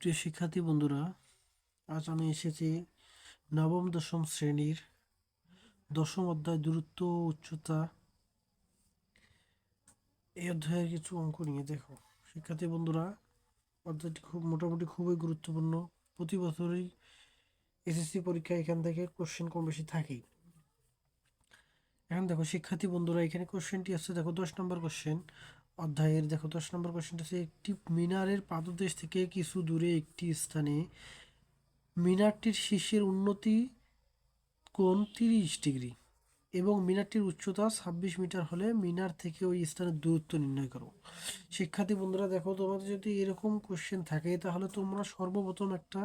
প্রিয় শিক্ষার্থী বন্ধুরা, আজ আমি এসেছি নবম দশম শ্রেণির দশম অধ্যায় দূরত্ব উচ্চতা। এই অধ্যায়ের কিছু অঙ্ক নিয়ে দেখো। শিক্ষার্থী বন্ধুরা, অধ্যায়টি খুব মোটামুটি খুবই গুরুত্বপূর্ণ। প্রতি বছরই এসএসসি পরীক্ষা এখান থেকে কোশ্চেন কম বেশি থাকেই। এখন দেখো, শিক্ষার্থী বন্ধুরা, এখানে কোশ্চেনটি আছে দেখো, দশ নম্বর কোশ্চেন অধ্যায়ের দেখো দশ নম্বর কোশ্চেনটা হচ্ছে, একটি মিনারের পাদদেশ থেকে কিছু দূরে একটি স্থানে মিনারটির শীর্ষের উন্নতি কোণ তিরিশ ডিগ্রি এবং মিনারটির উচ্চতা ছাব্বিশ মিটার হলে মিনার থেকে ওই স্থানের দূরত্ব নির্ণয় করো। শিক্ষার্থী বন্ধুরা, দেখো তোমাদের যদি এরকম কোশ্চেন থাকে, তাহলে তোমরা সর্বপ্রথম একটা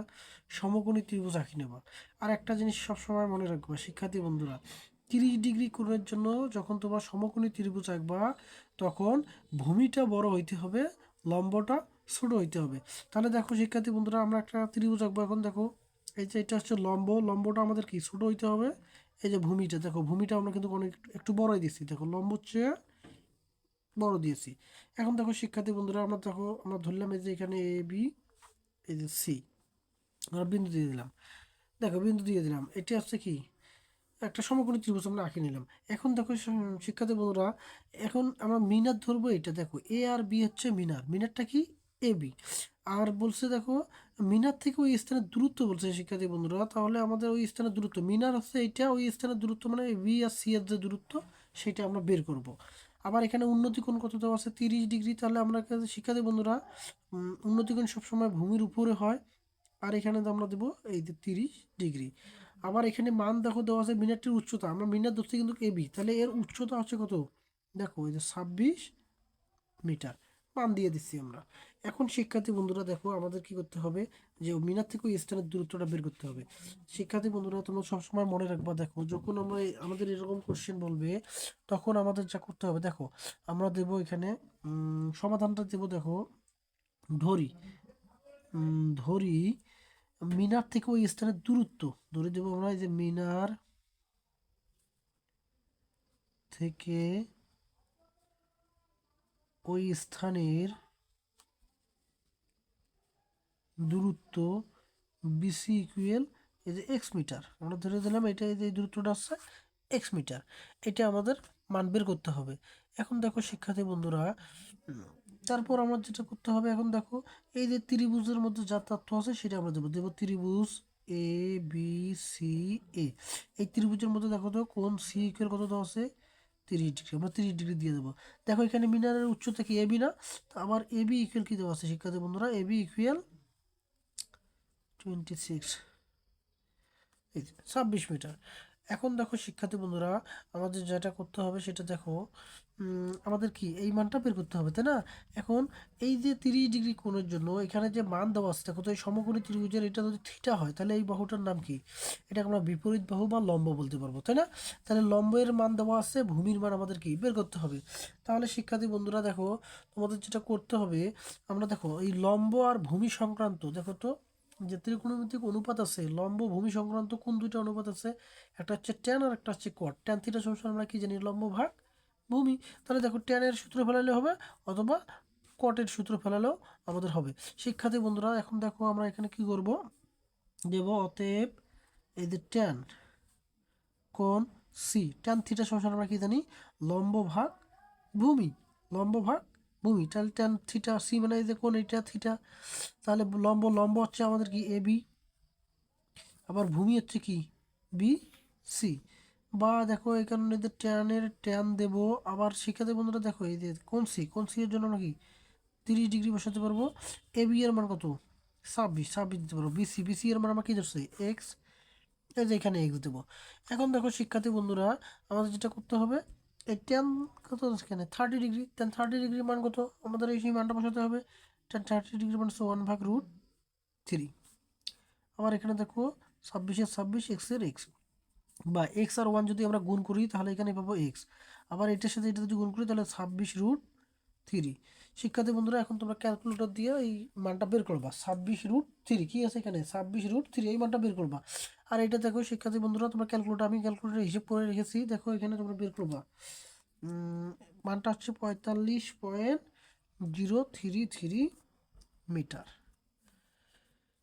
সমকোণী ত্রিভুজ আঁকি নেবা। আর একটা জিনিস সবসময় মনে রাখবা, শিক্ষার্থী বন্ধুরা তিরিশ ডিগ্রি কোণের জন্য যখন তোমরা সমকোণী ত্রিভুজ আঁকবা, তখন ভূমিটা বড় হইতে হবে, লম্বটা ছোট হইতে হবে। তাহলে দেখো, শিক্ষার্থী বন্ধুরা, আমরা একটা ত্রিভুজ আঁকবো এখন, দেখো। এই যে এটা হচ্ছে লম্ব, লম্বটা আমাদের কি? ছোট হইতে হবে। এই যে ভূমিটা, দেখো, ভূমিটা আমরা কিন্তু অনেক, একটু বড়ই দিয়েছি। দেখো, লম্ব হচ্ছে বড় দিয়েছি। এখন দেখো, শিক্ষার্থী বন্ধুরা, আমরা দেখো, আমরা ধরলাম এই যে এখানে এ বি এই যে সি আমরা বিন্দু দিয়ে দিলাম। দেখো, বিন্দু দিয়ে দিলাম। এটা হচ্ছে কি? একটা সমকোণী ত্রিভুজ আমরা আঁকে নিলাম। এখন দেখো শিক্ষার্থী বন্ধুরা এখন আমরা মিনার ধরবো এটা দেখো এ আর বি হচ্ছে মিনার মিনারটা কি? এ বি আর বলছে দেখো মিনার থেকে ওই স্থানের দূরত্ব বলছে শিক্ষার্থী বন্ধুরা তাহলে আমাদের ওই স্থানের দূরত্ব মিনার হচ্ছে এটা ওই স্থানের দূরত্ব মানে বি আর সি এর যে দূরত্ব সেটা আমরা বের করব। আবার এখানে উন্নতি কোণ কত দেওয়া আছে? তিরিশ ডিগ্রি তাহলে আমরা শিক্ষার্থী বন্ধুরা উম, উন্নতি কোণ সবসময় ভূমির উপরে হয়। আর এখানে আমরা দেবো এই যে তিরিশ ডিগ্রি। আবার এখানে মান দেখো দেওয়া আছে মিনারটির উচ্চতা। আমরা মিনার ধরছি কিন্তু এবি তাহলে এর উচ্চতা হচ্ছে কত? দেখো, এই যে ছাব্বিশ মিটার। মান দিয়ে দিচ্ছি আমরা। এখন শিক্ষার্থী বন্ধুরা দেখো, আমাদের কি করতে হবে? যে মিনার থেকে ওই স্থানের দূরত্বটা বের করতে হবে। শিক্ষার্থী বন্ধুরা, তোমরা সবসময় মনে রাখবা, দেখো, যখন আমরা আমাদের এরকম কোশ্চেন বলবে, তখন আমাদের যা করতে হবে, দেখো, আমরা দেব এখানে সমাধানটা দেব, দেখো, ধরি ধরি মিনার থেকে ওই স্থানের দূরত্ব। ধরে দেবো আমরা যে মিনার থেকে ওই স্থানের দূরত্ব বিসি ইকুয়েল এই যে এক্স মিটার আমরা ধরে দিলাম এটা এই যে দূরত্বটা আসছে এক্স মিটার এটা আমাদের মান বের করতে হবে। এখন দেখো শিক্ষার্থী বন্ধুরা তারপর আমার যেটা করতে হবে, এখন দেখো, এই যে ত্রিভুজের মধ্যে যা তথ্য আছে সেটা আমরা দেবো। দেবো ত্রিভুজ এ বি সি এ এই ত্রিভুজের মধ্যে দেখো তো, কোন সি ইকুয়াল কত দেওয়া আছে? তিরিশ ডিগ্রি। আমরা তিরিশ ডিগ্রি দিয়ে দেবো। দেখো, এখানে মিনারের উচ্চতা কি এবি না, তো আমার এবি ইকুয়াল কী দেওয়া আছে? শিক্ষার্থী বন্ধুরা A B equal twenty six ছাব্বিশ মিটার। এখন দেখো শিক্ষার্থী বন্ধুরা, আমাদের যেটা করতে হবে সেটা দেখো আমাদের কি এই মানটা বের করতে হবে, তাই না? এখন এই যে তিরিশ ডিগ্রি কোণের জন্য এখানে যে মান দেওয়া আছে, দেখো তো এই সমকোণী ত্রিভুজের এটা যদি থিটা হয়, তাহলে এই বাহুটার নাম কি? এটাকে আমরা বিপরীত বাহু বা লম্ব বলতে পারব, তাই না? তাহলে লম্বের মান দেওয়া আছে, ভূমির মান আমাদের কি বের করতে হবে। তাহলে শিক্ষার্থী বন্ধুরা দেখো, তোমাদের যেটা করতে হবে, আমরা দেখো এই লম্ব আর ভূমি সংক্রান্ত, দেখো তো যে ত্রিকোণমিতিক অনুপাত আছে, লম্ব ভূমি সংক্রান্ত কোন দুইটা অনুপাত আছে? একটা হচ্ছে ট্যান আর একটা হচ্ছে কট ট্যান থিটা সমান আমরা কি জানি? লম্ব ভাগ ভূমি। তাহলে দেখো ট্যানের সূত্র ফেলালে হবে অথবা কটের সূত্র ফেলালেও আমাদের হবে। শিক্ষার্থী বন্ধুরা, এখন দেখো আমরা এখানে কি করব? দেব অতএব এই যে ট্যান কোণ সি ট্যান থিটা সমান আমরা কি জানি? লম্ব ভাগ ভূমি। লম্ব ভাগ ভূমি তাহলে ট্যান থিটা সি মানে এই যে কোণ এইটা থিটা তাহলে লম্ব লম্ব হচ্ছে আমাদের কি? এ বি আবার ভূমি হচ্ছে কি? বি সি বা দেখো, এখানে যে ট্যানের ট্যান দেব, আবার শিক্ষার্থী বন্ধুরা, দেখো, এই যে কোন সি কোন সি এর জন্য আমরা কি? তিরিশ ডিগ্রি বসাতে পারব। এ বি এর মান কত? ছাব্বিশ ছাব্বিশ দিতে পারব। বিসি বিসি এর মান আমরা কি ধরছি? এক্স এই যে এখানে এক্স দেবো। এখন দেখো, শিক্ষার্থী বন্ধুরা, আমাদের যেটা করতে হবে এই টেন কত এখানে? Thirty degree tan thirty degree মান কত? আমাদের এই সেই মানটা বসাতে হবে। টেন থার্টি ডিগ্রি মান হচ্ছে ওয়ান ভাগ রুট থ্রি আবার এখানে দেখো ছাব্বিশের ছাব্বিশ এক্সের এক্স বা এক্স আর ওয়ান যদি আমরা গুণ করি, তাহলে এখানে পাবো এক্স আবার এটার সাথে এটা যদি গুণ করি, তাহলে ছাব্বিশ রুট থ্রি শিক্ষার্থী বন্ধুরা, এখন তোমরা ক্যালকুলেটর দিয়ে এই মানটা বের করবা। ছাব্বিশ রুট থ্রি কি আছে এখানে? ছাব্বিশ রুট থ্রি এই মানটা বের করবা। আর এটা দেখো, শিক্ষার্থী বন্ধুরা, তোমরা ক্যালকুলেটর আমি ক্যালকুলেটার হিসেব করে রেখেছি। দেখো, এখানে তোমরা বের করবা। মানটা হচ্ছে পঁয়তাল্লিশ point zero three three meter.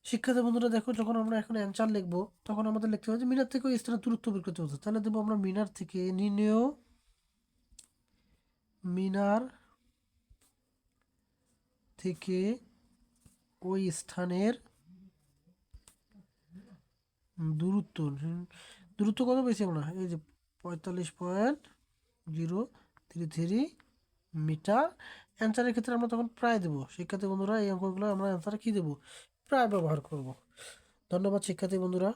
শিক্ষার্থী বন্ধুরা, দেখো, যখন আমরা এখন অ্যান্সার লিখব, তখন আমাদের লিখতে হবে যে মিনার থেকে ওই স্থানের দূরত্ব বের করতে হচ্ছে তাহলে দেবো আমরা মিনার থেকে নির্ণেয় মিনার থেকে ওই স্থানের দূরত্ব দূরত্ব কত পেয়েছি আমরা? এই যে পঁয়তাল্লিশ point zero three three meter অ্যান্সারের ক্ষেত্রে আমরা তখন প্রায় দেবো। শিক্ষার্থী বন্ধুরা, এই অঙ্কগুলো আমরা অ্যান্সারে কী দেবো? প্রায় ব্যবহার করব। ধন্যবাদ শিক্ষার্থী বন্ধুরা।